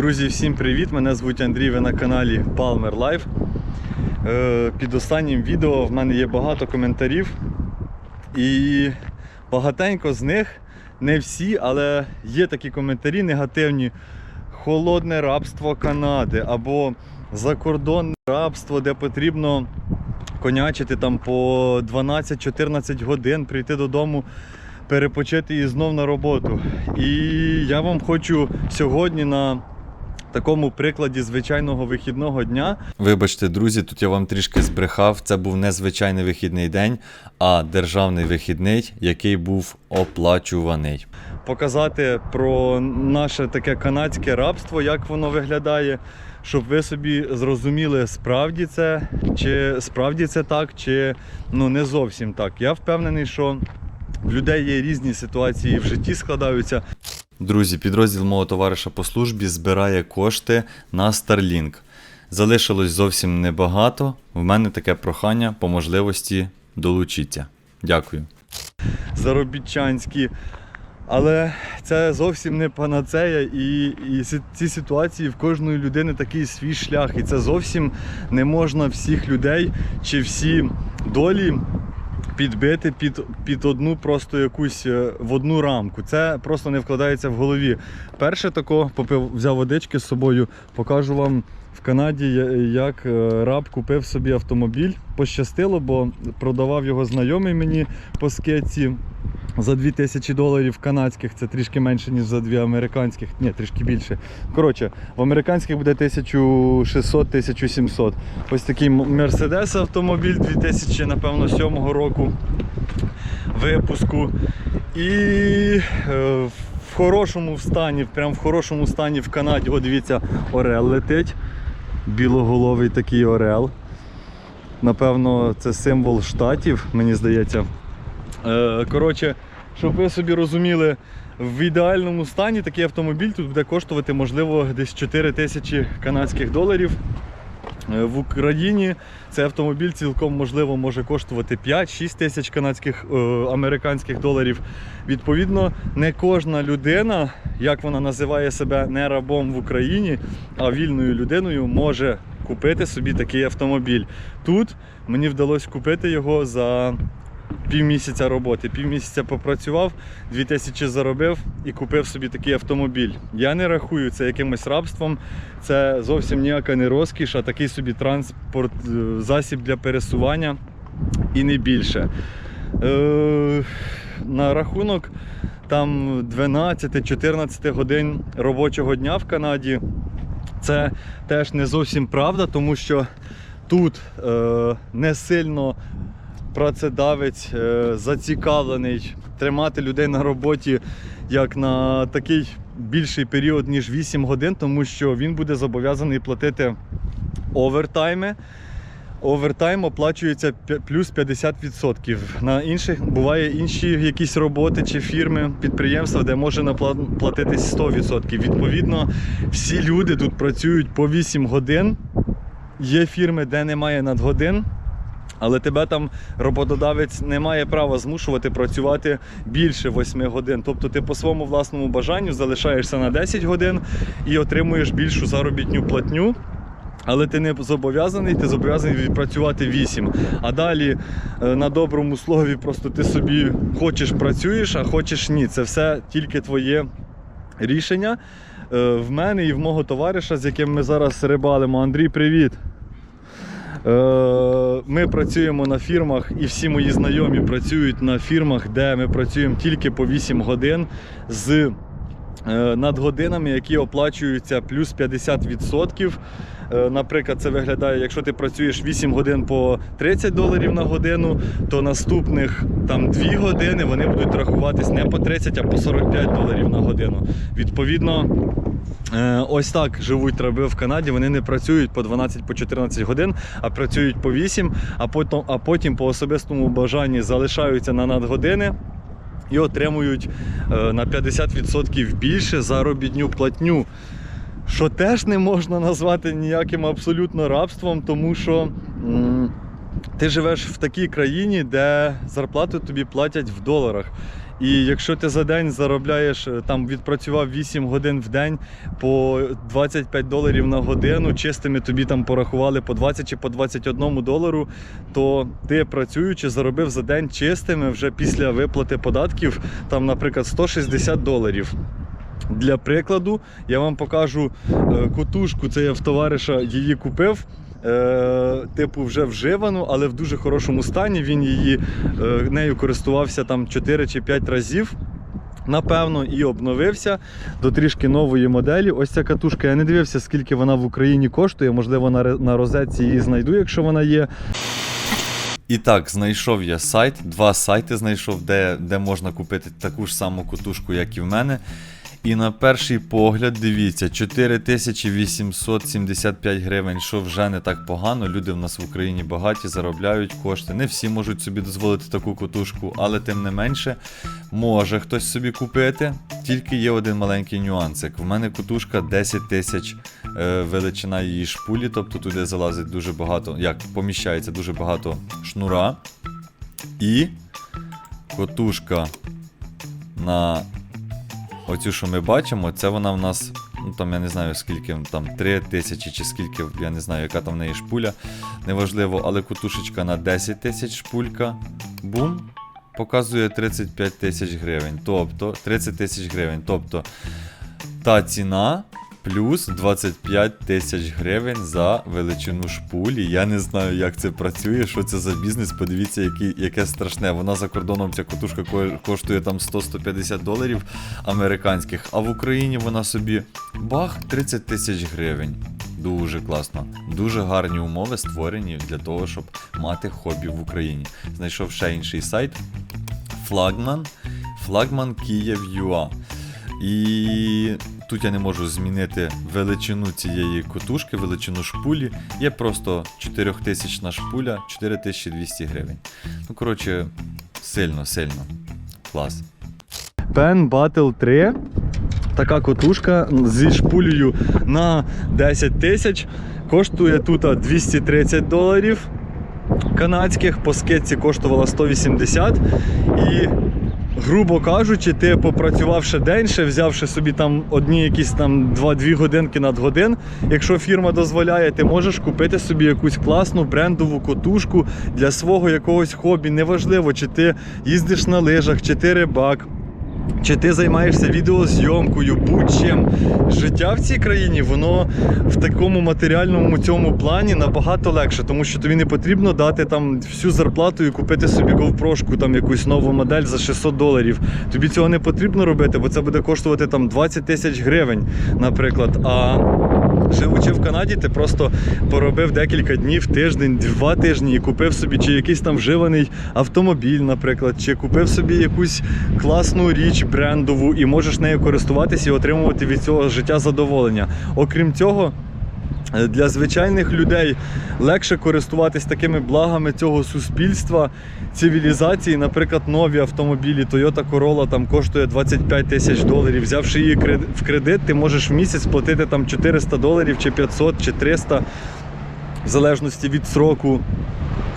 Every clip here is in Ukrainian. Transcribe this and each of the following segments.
Друзі, всім привіт! Мене звуть Андрій, ви на каналі Palmer Life. Е, Під останнім відео в мене є багато коментарів. І багатенько з них, не всі, але є такі коментарі негативні. Холодне рабство Канади або закордонне рабство, де потрібно конячити там по 12-14 годин, прийти додому, перепочити і знов на роботу. І я вам хочу сьогодні на такому прикладі звичайного вихідного дня. Вибачте, друзі, тут я вам трішки збрехав. Це був не звичайний вихідний день, а державний вихідний, який був оплачуваний. Показати про наше таке канадське рабство, як воно виглядає, щоб ви собі зрозуміли, справді це, чи справді це так, чи ну не зовсім так. Я впевнений, що в людей є різні ситуації в житті складаються. Друзі, підрозділ мого товариша по службі збирає кошти на Starlink. Залишилось зовсім небагато. В мене таке прохання по можливості долучіться. Дякую. Заробітчанські. Але це зовсім не панацея, і, і ці ситуації в кожної людини такий свій шлях. І це зовсім не можна всіх людей чи всі долі підбити під, під одну просто якусь е, в одну рамку. Це просто не вкладається в голові. Перше тако попив, взяв водички з собою, покажу вам в Канаді, як е, раб купив собі автомобіль. Пощастило, бо продавав його знайомий мені по скетці. За 2000 доларів канадських це трішки менше, ніж за 2 американських, ні, трішки більше. Коротше, в американських буде 1600-1700. Ось такий Mercedes автомобіль 2000, напевно, 7 року випуску. І е, в хорошому стані, прям в хорошому стані в Канаді. О, дивіться, Орел летить. Білоголовий такий Орел. Напевно, це символ штатів, мені здається. Е, Коротше, щоб ви собі розуміли, в ідеальному стані такий автомобіль тут буде коштувати, можливо, десь 4 тисячі канадських доларів. Е, В Україні цей автомобіль цілком можливо може коштувати 5-6 тисяч канадських е, американських доларів. Відповідно, не кожна людина, як вона називає себе не рабом в Україні, а вільною людиною, може купити собі такий автомобіль. Тут мені вдалося купити його за півмісяця роботи. Півмісяця попрацював, 2000 заробив і купив собі такий автомобіль. Я не рахую це якимось рабством. Це зовсім ніяка не розкіш, а такий собі транспорт, е, засіб для пересування і не більше. Е, на рахунок там 12-14 годин робочого дня в Канаді. Це теж не зовсім правда, тому що тут е, не сильно працедавець е, зацікавлений тримати людей на роботі як на такий більший період, ніж 8 годин, тому що він буде зобов'язаний платити овертайми. Овертайм оплачується плюс 50%. На інших буває інші якісь роботи чи фірми, підприємства, де може платитись 100%. Відповідно, всі люди тут працюють по 8 годин. Є фірми, де немає надгодин. Але тебе там роботодавець не має права змушувати працювати більше 8 годин. Тобто ти по своєму власному бажанню залишаєшся на 10 годин і отримуєш більшу заробітню платню. Але ти не зобов'язаний, ти зобов'язаний відпрацювати 8. А далі е, на доброму слові просто ти собі хочеш працюєш, а хочеш ні. Це все тільки твоє рішення. Е, В мене і в мого товариша, з яким ми зараз рибалимо. Андрій, привіт! Е, Ми працюємо на фірмах, і всі мої знайомі працюють на фірмах, де ми працюємо тільки по 8 годин з е, надгодинами, які оплачуються плюс 50%. Е, Наприклад, це виглядає, якщо ти працюєш 8 годин по 30 доларів на годину, то наступних там 2 години вони будуть рахуватись не по 30, а по 45 доларів на годину. Відповідно, Е, Ось так живуть раби в Канаді. Вони не працюють по 12 по 14 годин, а працюють по 8, а потім, а потім по особистому бажанні залишаються на надгодини і отримують е, на 50% більше заробітню платню. Що теж не можна назвати ніяким абсолютно рабством, тому що м, ти живеш в такій країні, де зарплату тобі платять в доларах. І якщо ти за день заробляєш, е, там відпрацював 8 годин в день по 25 доларів на годину, чистими тобі там порахували по 20 чи по 21 долару, то ти працюючи заробив за день чистими вже після виплати податків, там, наприклад, 160 доларів. Для прикладу, я вам покажу е, котушку. Це я в товариша її купив. Е, типу, вже вживану, але в дуже хорошому стані. Він її е, нею користувався там 4 чи 5 разів. Напевно, і обновився до трішки нової моделі. Ось ця катушка. Я не дивився, скільки вона в Україні коштує. Можливо, на, розетці її знайду, якщо вона є. І так, знайшов я сайт, два сайти знайшов, де, де можна купити таку ж саму катушку, як і в мене. І на перший погляд, дивіться, 4875 гривень, що вже не так погано. Люди в нас в Україні багаті, заробляють кошти. Не всі можуть собі дозволити таку котушку, але тим не менше, може хтось собі купити. Тільки є один маленький нюансик. В мене котушка 10 тисяч е, величина її шпулі, тобто туди залазить дуже багато, як поміщається дуже багато шнура. І котушка на оцю, що ми бачимо, це вона в нас, ну там я не знаю скільки, там 3 тисячі чи скільки, я не знаю, яка там в неї шпуля, неважливо, але кутушечка на 10 тисяч шпулька, бум, показує 35 тисяч гривень. Тобто 30 тисяч гривень. Тобто та ціна плюс 25 тисяч гривень за величину шпулі. Я не знаю, як це працює, що це за бізнес. Подивіться, який, яке страшне. Вона за кордоном ця котушка коштує там 100-150 доларів американських, а в Україні вона собі бах 30 тисяч гривень. Дуже класно. Дуже гарні умови створені для того, щоб мати хобі в Україні. Знайшов ще інший сайт. Флагман. Флагман Київ.ua. І тут я не можу змінити величину цієї котушки, величину шпулі. Є просто 4000 шпуля, 4200 гривень. Ну, коротше, сильно, сильно. Клас. Pen Battle 3. Така котушка зі шпулею на 10 тисяч. Коштує тут 230 доларів канадських. По скидці коштувала 180. І грубо кажучи, ти попрацювавши день, взявши собі там одні якісь там 2-2 годинки над годин. Якщо фірма дозволяє, ти можеш купити собі якусь класну брендову котушку для свого якогось хобі. Неважливо, чи ти їздиш на лижах, чи ти рибак. Чи ти займаєшся відеозйомкою, будь-чим. Життя в цій країні, воно в такому матеріальному цьому плані набагато легше, тому що тобі не потрібно дати там всю зарплату і купити собі говпрошку, там якусь нову модель за 600 доларів. Тобі цього не потрібно робити, бо це буде коштувати там 20 тисяч гривень, наприклад. А живучи в Канаді, ти просто поробив декілька днів, тиждень, два тижні і купив собі чи якийсь там вживаний автомобіль, наприклад, чи купив собі якусь класну річ брендову і можеш нею користуватися і отримувати від цього життя задоволення. Окрім цього. е, Для звичайних людей легше користуватись такими благами цього суспільства, цивілізації. Наприклад, нові автомобілі Toyota Corolla там коштує 25 тисяч доларів. Взявши її в кредит, ти можеш в місяць платити там 400 доларів, чи 500, чи 300, в залежності від сроку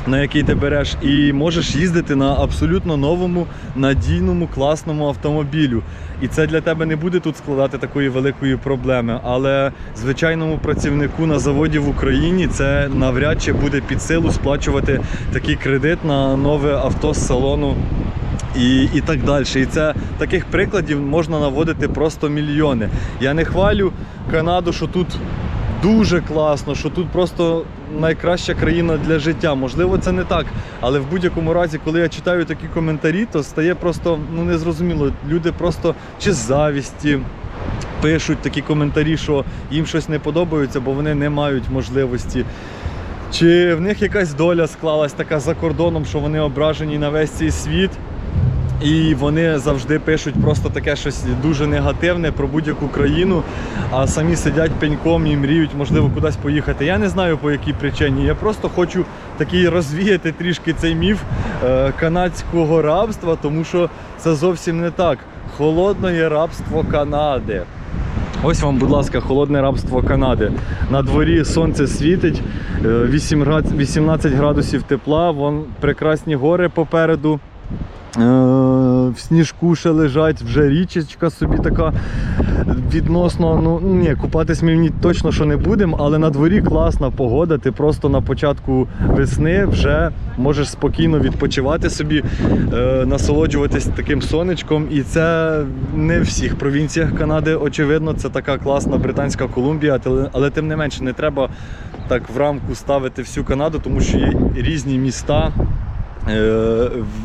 на який ти береш, і можеш їздити на абсолютно новому, надійному, класному автомобілю. І це для тебе не буде тут складати такої великої проблеми. Але звичайному працівнику на заводі в Україні це навряд чи буде під силу сплачувати такий кредит на нове авто з салону. І, і так далі. І це таких прикладів можна наводити просто мільйони. Я не хвалю Канаду, що тут дуже класно, що тут просто найкраща країна для життя. Можливо, це не так. Але в будь-якому разі, коли я читаю такі коментарі, то стає просто ну незрозуміло. Люди просто чи з завісті. Пишуть такі коментарі, що їм щось не подобається, бо вони не мають можливості. Чи в них якась доля склалась така за кордоном, що вони ображені на весь цей світ, і вони завжди пишуть просто таке щось дуже негативне про будь-яку країну, а самі сидять пеньком і мріють, можливо, кудись поїхати. Я не знаю по якій причині. Я просто хочу такий розвіяти трішки цей міф е, канадського рабства, тому що це зовсім не так. Холодне рабство Канади. Ось вам, будь ласка, холодне рабство Канади. На дворі сонце світить, е, 8 град- 18 градусів тепла, вон прекрасні гори попереду. Е, в сніжку ще лежать, вже річечка собі така відносно. Ну ні, купатись ми в ній точно що не будемо, але на дворі класна погода. Ти просто на початку весни вже можеш спокійно відпочивати собі, е, насолоджуватись таким сонечком. І це не в всіх провінціях Канади, очевидно, це така класна Британська Колумбія, але, але тим не менше не треба так в рамку ставити всю Канаду, тому що є різні міста. Е,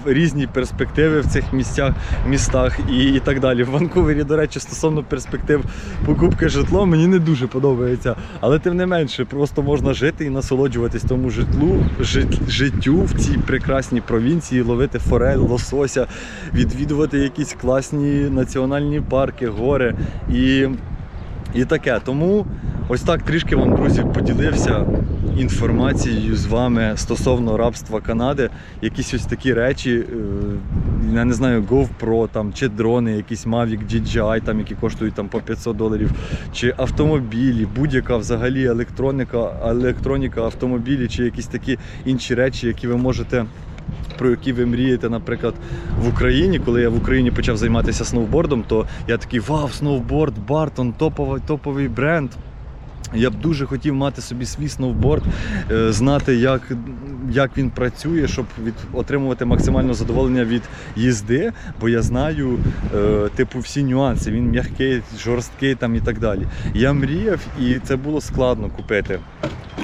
в- Різні перспективи в цих місцях, містах і, і так далі. В Ванкувері, до речі, стосовно перспектив покупки житло, мені не дуже подобається. Але тим не менше, просто можна жити і насолоджуватись тому житлу, жит- життю в цій прекрасній провінції, ловити форель, лосося, відвідувати якісь класні національні парки, гори і, і таке. Тому ось так трішки вам, друзі, поділився інформацією з вами стосовно рабства Канади. Якісь ось такі речі, е, я не знаю, GoPro там, чи дрони, якісь Mavic DJI, там, які коштують там, по 500 доларів, чи автомобілі, будь-яка взагалі електроніка, електроніка, автомобілі, чи якісь такі інші речі, які ви можете. Про які ви мрієте, наприклад, в Україні, коли я в Україні почав займатися сноубордом, то я такий вау, сноуборд, Бартон, топовий, топовий бренд. Я б дуже хотів мати собі свій сноуборд, е, знати, як, як він працює, щоб від, отримувати максимальне задоволення від їзди, бо я знаю, е, типу, всі нюанси. Він м'який, жорсткий там і так далі. Я мріяв, і це було складно купити.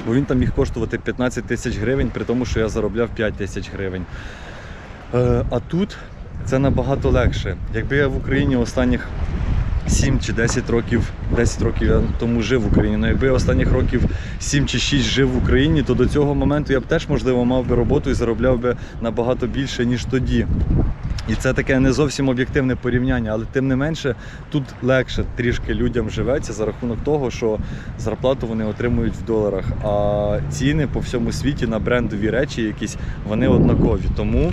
Бо він там міг коштувати 15 тисяч гривень, при тому, що я заробляв 5 тисяч гривень. Е, а тут це набагато легше. Якби я в Україні останніх 7 чи 10 років, 10 років я тому жив в Україні. Ну якби я останніх років 7 чи 6 жив в Україні, то до цього моменту я б теж можливо мав би роботу і заробляв би набагато більше, ніж тоді. І це таке не зовсім об'єктивне порівняння, але тим не менше тут легше трішки людям живеться за рахунок того, що зарплату вони отримують в доларах, а ціни по всьому світі на брендові речі якісь вони однакові. Тому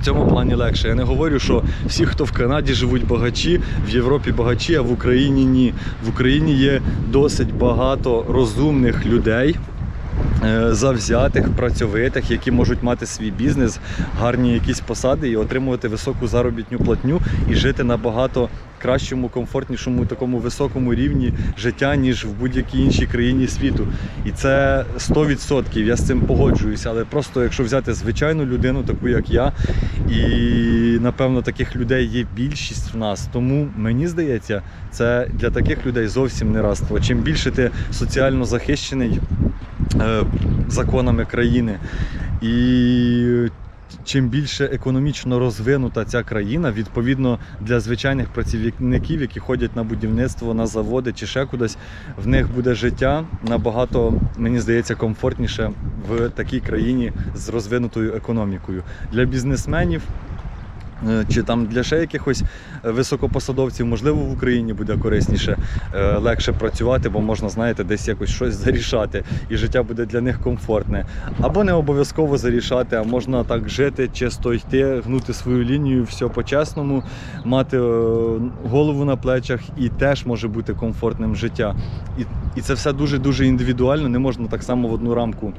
в цьому плані легше. Я не говорю, що всі, хто в Канаді живуть багачі, в Європі багачі, а в Україні ні. В Україні є досить багато розумних людей. Е, Завзятих, працьовитих, які можуть мати свій бізнес, гарні якісь посади і отримувати високу заробітну платню і жити набагато кращому, комфортнішому, такому високому рівні життя, ніж в будь-якій іншій країні світу. І це 100%, я з цим погоджуюся. Але просто якщо взяти звичайну людину, таку як я, і напевно таких людей є більшість в нас. Тому мені здається, це для таких людей зовсім не раство. Чим більше ти соціально захищений законами країни і чим більше економічно розвинута ця країна, відповідно для звичайних працівників, які ходять на будівництво, на заводи чи ще кудись, в них буде життя набагато, мені здається, комфортніше в такій країні з розвинутою економікою. Для бізнесменів. Е, Чи там для ще якихось е, високопосадовців, можливо, в Україні буде корисніше, е, легше працювати, бо можна, знаєте, десь якось щось зарішати, і життя буде для них комфортне. Або не обов'язково зарішати, а можна так жити, чисто йти, гнути свою лінію, все по-чесному, мати голову на плечах і теж може бути комфортним життя. І, і це все дуже-дуже індивідуально, не можна так само в одну рамку.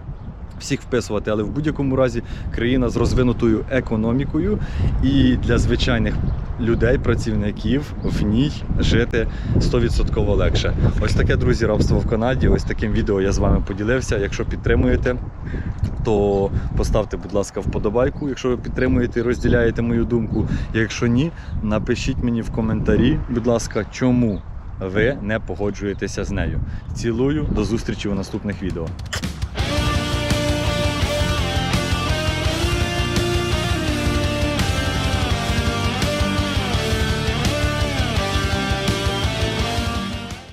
Всіх вписувати, але в будь-якому разі країна з розвинутою економікою, і для звичайних людей, працівників в ній жити 100% легше. Ось таке, друзі, рабство в Канаді. Ось таким відео я з вами поділився. Якщо підтримуєте, то поставте, будь ласка, вподобайку, якщо ви підтримуєте і розділяєте мою думку. Якщо ні, напишіть мені в коментарі, будь ласка, чому ви не погоджуєтеся з нею. Цілую, до зустрічі у наступних відео.